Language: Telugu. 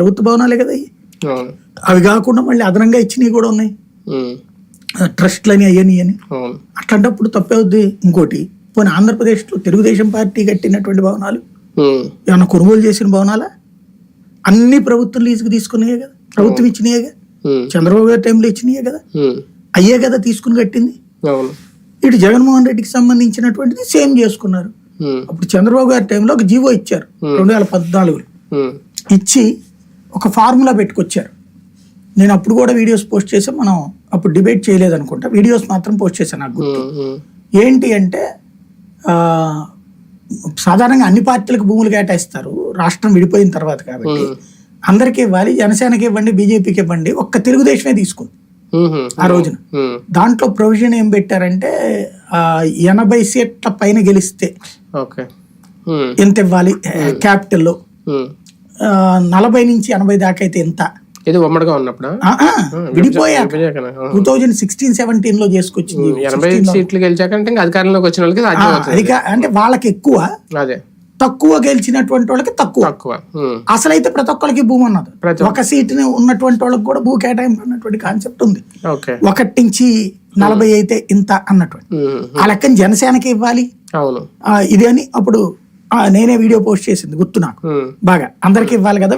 ప్రభుత్వ భవనాలే కదా అవి కాకుండా మళ్ళీ అదనంగా ఇచ్చినవి కూడా ఉన్నాయి. ఉమ్, ట్రస్ట్లు అని అయ్యని అని అట్లాంటప్పుడు తప్పేవుద్ది ఇంకోటి. పోనీ ఆంధ్రప్రదేశ్లో తెలుగుదేశం పార్టీ కట్టినటువంటి భవనాలు ఏమన్నా కొనుగోలు చేసిన భవనాలా? అన్ని ప్రభుత్వం లీజుకు తీసుకున్నాయే కదా. ప్రభుత్వం ఇచ్చినాయే ఉమ్, చంద్రబాబు గారి టైంలో ఇచ్చినాయే కదా. అయ్యే కదా తీసుకుని కట్టింది. ఇటు జగన్మోహన్ రెడ్డికి సంబంధించినటువంటిది సేమ్ చేసుకున్నారు. అప్పుడు చంద్రబాబు గారి టైంలో ఒక జీవో ఇచ్చారు. రెండు వేల పద్నాలుగులో. ఇచ్చి ఒక ఫార్ములా పెట్టుకొచ్చారు. నేను అప్పుడు కూడా వీడియోస్ పోస్ట్ చేసి మనం అప్పుడు డిబేట్ చేయలేదు అనుకుంటా వీడియోస్ మాత్రం పోస్ట్ చేశాను నాకు గుర్తు. ఏంటి అంటే సాధారణంగా అన్ని పార్టీలకు భూములు కేటాయిస్తారు. రాష్ట్రం విడిపోయిన తర్వాత కాబట్టి. అందరికీ ఇవ్వాలి జనసేనకి ఇవ్వండి బీజేపీకి ఇవ్వండి ఒక్క తెలుగుదేశమే తీసుకుంది. ఆ రోజున. దాంట్లో ప్రొవిజన్ ఏం పెట్టారంటే ఎనభై సీట్ల పైన గెలిస్తే ఎంత ఇవ్వాలి? క్యాపిటల్లో. నలభై నుంచి ఎనభై దాకా అయితే ఎంత ఇది ఉమ్మడిగా ఉన్నప్పుడా? ఆ. టూ థౌజండ్ సిక్స్టీన్ సెవెంటీన్లో చేసుకొచ్చింది ఎనభై సీట్లు గెలిచాక అంటే అధికారంలోకి వచ్చిన వాళ్ళకి అంటే వాళ్ళకి ఎక్కువ. అదే. తక్కువ గెలిచినటువంటి వాళ్ళకి తక్కువ. తక్కువ. ఉమ్, అసలైతే ప్రతి ఒక్కరికి భూమి ప్రతి ఒక సీటుని ఉన్నటువంటి వాళ్ళకి కూడా భూ కేటాయింపు అన్నటువంటి కాన్సెప్ట్ ఉంది. ఒకటి నుంచి నలభై అయితే ఇంత అన్నటువంటి. ఆ లెక్కని జనసేనకి ఇవ్వాలి. ఇది అని అప్పుడు నేనే వీడియో పోస్ట్ చేసింది గుర్తు నాకు. బాగా అందరికి ఇవ్వాలి కదా